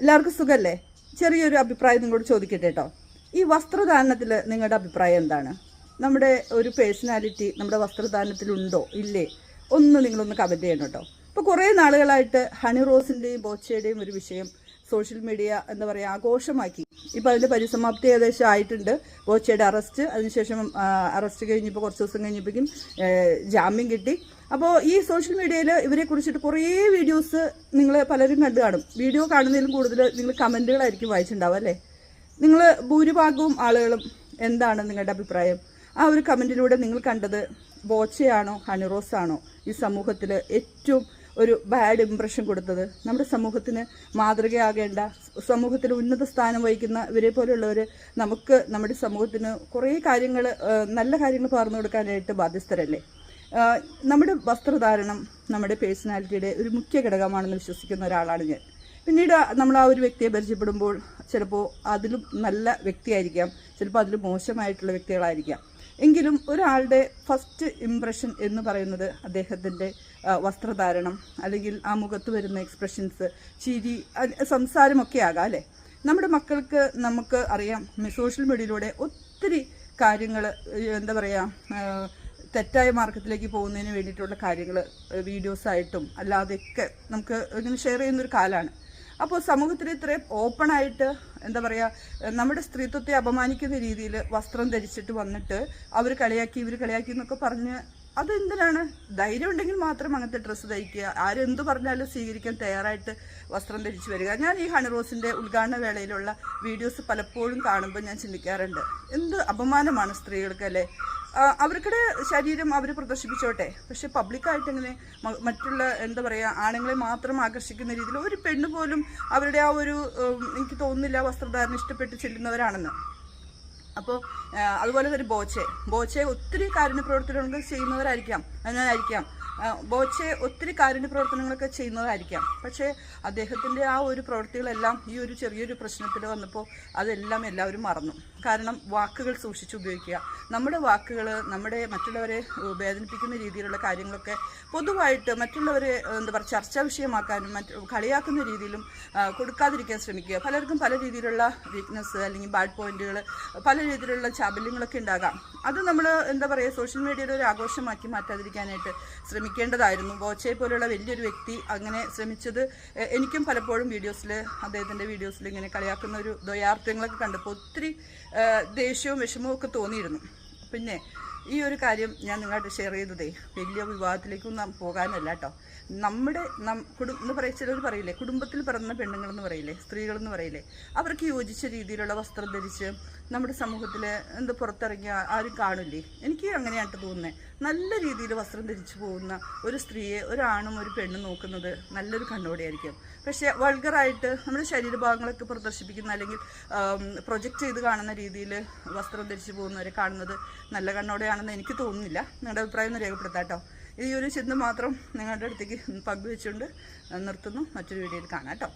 എല്ലാവർക്കും സുഖല്ലേ? ചെറിയൊരു അഭിപ്രായം നിങ്ങളോട് ചോദിക്കട്ടെ കേട്ടോ ഈ വസ്ത്രധാരണത്തിൽ നിങ്ങളുടെ അഭിപ്രായം എന്താണ്? നമ്മുടെ ഒരു പേഴ്സണാലിറ്റി നമ്മുടെ വസ്ത്രധാരണത്തിലുണ്ടോ? ഇല്ലേ? ഒന്ന് നിങ്ങളൊന്ന് കമന്റ് ചെയ്യണം കേട്ടോ ഇപ്പോൾ കുറേ നാളുകളായിട്ട് ഹണി റോസിന്റെയും ബോച്ചയുടെയും ഒരു വിഷയം സോഷ്യൽ മീഡിയ എന്താ പറയുക ആഘോഷമാക്കി. ഇപ്പോൾ അതിന്റെ പരിസമാപ്തി ഏകദേശം ആയിട്ടുണ്ട്. ബോച്ചയുടെ അറസ്റ്റ് അതിനുശേഷം അറസ്റ്റ് കഴിഞ്ഞപ്പോൾ കുറച്ച് ദിവസം കഴിഞ്ഞപ്പോഴേക്കും ജാമ്യം കിട്ടി. അപ്പോൾ ഈ സോഷ്യൽ മീഡിയയിൽ ഇവരെ കുറിച്ചിട്ട് കുറേ വീഡിയോസ് നിങ്ങൾ പലരും കണ്ടു കാണും. വീഡിയോ കാണുന്നതിലും കൂടുതൽ നിങ്ങൾ കമന്റുകളായിരിക്കും വായിച്ചിട്ടുണ്ടാവും അല്ലേ? നിങ്ങൾ ഭൂരിഭാഗവും ആളുകളും എന്താണ് നിങ്ങളുടെ അഭിപ്രായം? ആ ഒരു കമന്റിലൂടെ നിങ്ങൾ കണ്ടത് ബോച്ചയാണോ ഹണിറോസ് ആണോ ഈ സമൂഹത്തിൽ ഏറ്റവും ഒരു ബാഡ് ഇംപ്രഷൻ കൊടുത്തത്. നമ്മുടെ സമൂഹത്തിന് മാതൃകയാകേണ്ട സമൂഹത്തിൽ ഉന്നത സ്ഥാനം വഹിക്കുന്ന ഇവരെ പോലെയുള്ളവർ നമുക്ക് നമ്മുടെ സമൂഹത്തിന് കുറേ കാര്യങ്ങൾ നല്ല കാര്യങ്ങൾ പകർന്നു കൊടുക്കാനായിട്ട് ബാധ്യസ്ഥരല്ലേ? നമ്മുടെ വസ്ത്രധാരണം നമ്മുടെ പേഴ്സണാലിറ്റിയുടെ ഒരു മുഖ്യ ഘടകമാണെന്ന് വിശ്വസിക്കുന്ന ഒരാളാണ് ഞാൻ. പിന്നീട് നമ്മൾ ആ ഒരു വ്യക്തിയെ പരിചയപ്പെടുമ്പോൾ ചിലപ്പോൾ അതിലും നല്ല വ്യക്തിയായിരിക്കാം ചിലപ്പോൾ അതിലും മോശമായിട്ടുള്ള വ്യക്തികളായിരിക്കാം. എങ്കിലും ഒരാളുടെ ഫസ്റ്റ് ഇംപ്രഷൻ എന്ന് പറയുന്നത് അദ്ദേഹത്തിന്റെ വസ്ത്രധാരണം അല്ലെങ്കിൽ ആ മുഖത്ത് വരുന്ന എക്സ്പ്രഷൻസ് ചിരി സംസാരമൊക്കെ ആകാം അല്ലേ? നമ്മുടെ മക്കൾക്ക് നമുക്ക് അറിയാം സോഷ്യൽ മീഡിയയിലൂടെ ഒത്തിരി കാര്യങ്ങൾ എന്താ പറയുക തെറ്റായ മാർഗത്തിലേക്ക് പോകുന്നതിന് വേണ്ടിയിട്ടുള്ള കാര്യങ്ങൾ വീഡിയോസായിട്ടും അല്ലാതെയൊക്കെ നമുക്ക് ഇങ്ങനെ ഷെയർ ചെയ്യുന്നൊരു കാലമാണ് അപ്പോൾ സമൂഹത്തിൽ ഇത്രയും ഓപ്പണായിട്ട് എന്താ പറയുക നമ്മുടെ സ്ത്രീത്വത്തെ അപമാനിക്കുന്ന രീതിയിൽ വസ്ത്രം ധരിച്ചിട്ട് വന്നിട്ട് അവർ കളിയാക്കി ഇവർ കളിയാക്കി എന്നൊക്കെ പറഞ്ഞ് അതെന്തിനാണ്? ധൈര്യം ഉണ്ടെങ്കിൽ മാത്രം അങ്ങനത്തെ ഡ്രസ്സ് ധരിക്കുക. ആരെന്ത് പറഞ്ഞാലും സ്വീകരിക്കാൻ തയ്യാറായിട്ട് വസ്ത്രം ധരിച്ചു വരിക. ഞാൻ ഈ ഹണി റോസിന്റെ ഉദ്ഘാടന വേളയിലുള്ള വീഡിയോസ് പലപ്പോഴും കാണുമ്പോൾ ഞാൻ ചിന്തിക്കാറുണ്ട്. എന്ത് അപമാനമാണ് സ്ത്രീകൾക്ക് അല്ലേ അവർക്കിടെ ശരീരം അവർ പ്രദർശിപ്പിച്ചോട്ടെ? പക്ഷെ പബ്ലിക്കായിട്ട് ഇങ്ങനെ മറ്റുള്ള എന്താ പറയുക ആണുങ്ങളെ മാത്രം ആകർഷിക്കുന്ന രീതിയിൽ ഒരു പെണ്ണ് പോലും അവരുടെ ആ ഒരു എനിക്ക് തോന്നുന്നില്ല വസ്ത്രധാരണം ഇഷ്ടപ്പെട്ട് ചെല്ലുന്നവരാണെന്ന്. അപ്പോൾ അതുപോലെ ഒരു ബോച്ചെ. ബോച്ചെ ഒത്തിരി കാരുണ്യ പ്രവർത്തനങ്ങൾ ചെയ്യുന്നവരായിരിക്കാം. അതിനായിരിക്കാം ബോച്ചെ ഒത്തിരി കാരുണ്യ പ്രവർത്തനങ്ങളൊക്കെ ചെയ്യുന്നതായിരിക്കാം. പക്ഷേ അദ്ദേഹത്തിന്റെ ആ ഒരു പ്രവൃത്തികളെല്ലാം ഈ ഒരു ചെറിയൊരു പ്രശ്നത്തിൽ വന്നപ്പോൾ അതെല്ലാം എല്ലാവരും മറന്നു. കാരണം വാക്കുകൾ സൂക്ഷിച്ച് ഉപയോഗിക്കുക. നമ്മുടെ വാക്കുകൾ നമ്മുടെ മറ്റുള്ളവരെ വേദനിപ്പിക്കുന്ന രീതിയിലുള്ള കാര്യങ്ങളൊക്കെ പൊതുവായിട്ട് മറ്റുള്ളവരെ എന്താ പറയുക ചർച്ചാ വിഷയമാക്കാനും മറ്റ് കളിയാക്കുന്ന രീതിയിലും കൊടുക്കാതിരിക്കാൻ ശ്രമിക്കുക. പലർക്കും പല രീതിയിലുള്ള വീക്ക്നെസ് അല്ലെങ്കിൽ ബാഡ് പോയിന്റുകൾ പല രീതിയിലുള്ള ചാബല്യങ്ങളൊക്കെ ഉണ്ടാകാം. അത് നമ്മൾ എന്താ പറയുക സോഷ്യൽ മീഡിയയുടെ ഒരു ആഘോഷമാക്കി മാറ്റാതിരിക്കാനായിട്ട് ശ്രമിക്കേണ്ടതായിരുന്നു. ബോച്ചയെ പോലെയുള്ള വലിയൊരു വ്യക്തി അങ്ങനെ ശ്രമിച്ചത് എനിക്കും പലപ്പോഴും വീഡിയോസിൽ അദ്ദേഹത്തിന്റെ വീഡിയോസിൽ ഇങ്ങനെ കളിയാക്കുന്ന ഒരു ദ്വയാർത്ഥങ്ങളൊക്കെ കണ്ടപ്പോൾ ഒത്തിരി ദേഷ്യവും വിഷമവും ഒക്കെ തോന്നിയിരുന്നു. പിന്നെ ഈ ഒരു കാര്യം ഞാൻ നിങ്ങളായിട്ട് ഷെയർ ചെയ്തതേ വലിയ വിവാഹത്തിലേക്കൊന്നും പോകാനല്ല കേട്ടോ നമ്മുടെ നം എന്ന് പറയും ചിലർ പറയില്ലേ കുടുംബത്തിൽ പിറന്ന പെണ്ണുങ്ങളെന്ന് പറയില്ലേ സ്ത്രീകളെന്ന് പറയില്ലേ അവർക്ക് യോജിച്ച രീതിയിലുള്ള വസ്ത്രം ധരിച്ച് നമ്മുടെ സമൂഹത്തിൽ എന്ത് പുറത്തിറങ്ങിയ ആരും കാണില്ലേ? എനിക്ക് അങ്ങനെയായിട്ട് തോന്നുന്നത് നല്ല രീതിയിൽ വസ്ത്രം ധരിച്ചു പോകുന്ന ഒരു സ്ത്രീയെ ഒരാണും ഒരു പെണ്ണും നോക്കുന്നത് നല്ലൊരു കണ്ണോടെയായിരിക്കും. പക്ഷേ വൾഗറായിട്ട് നമ്മുടെ ശരീരഭാഗങ്ങളൊക്കെ പ്രദർശിപ്പിക്കുന്ന അല്ലെങ്കിൽ പ്രൊജക്റ്റ് ചെയ്ത് കാണുന്ന രീതിയിൽ വസ്ത്രം ധരിച്ചു പോകുന്നവരെ കാണുന്നത് നല്ല കണ്ണോടെയാണെന്ന് എനിക്ക് തോന്നുന്നില്ല. നിങ്ങളുടെ അഭിപ്രായം ഒന്ന് രേഖപ്പെടുത്താം ഈ ഒരു ചിന്ത മാത്രം നിങ്ങളുടെ അടുത്തേക്ക് പങ്കുവെച്ചുകൊണ്ട് നിർത്തുന്നു. മറ്റൊരു വീഡിയോയിൽ കാണാം കേട്ടോ.